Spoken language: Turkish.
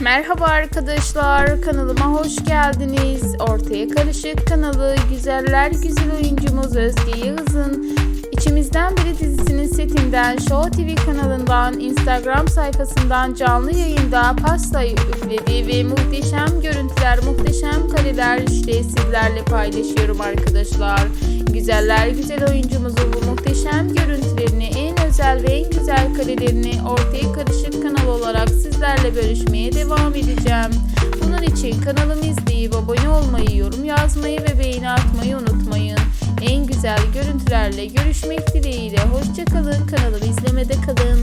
Merhaba arkadaşlar, kanalıma hoş geldiniz. Ortaya Karışık kanalı güzeller güzel oyuncumuz Özge Yağız'ın İçimizden Biri dizisinin setinden Show TV kanalından Instagram sayfasından canlı yayında pastayı üfledi ve muhteşem görüntüler, muhteşem kareler işte sizlerle paylaşıyorum arkadaşlar. Güzeller güzel oyuncumuzun bu muhteşem görüntülerini en özel ve en güzel karelerini ortaya karışık sizlerle bölüşmeye devam edeceğim. Bunun için kanalımı izleyip abone olmayı, yorum yazmayı ve beğeni atmayı unutmayın. En güzel görüntülerle görüşmek dileğiyle. Hoşçakalın. Kanalımı izlemede kalın.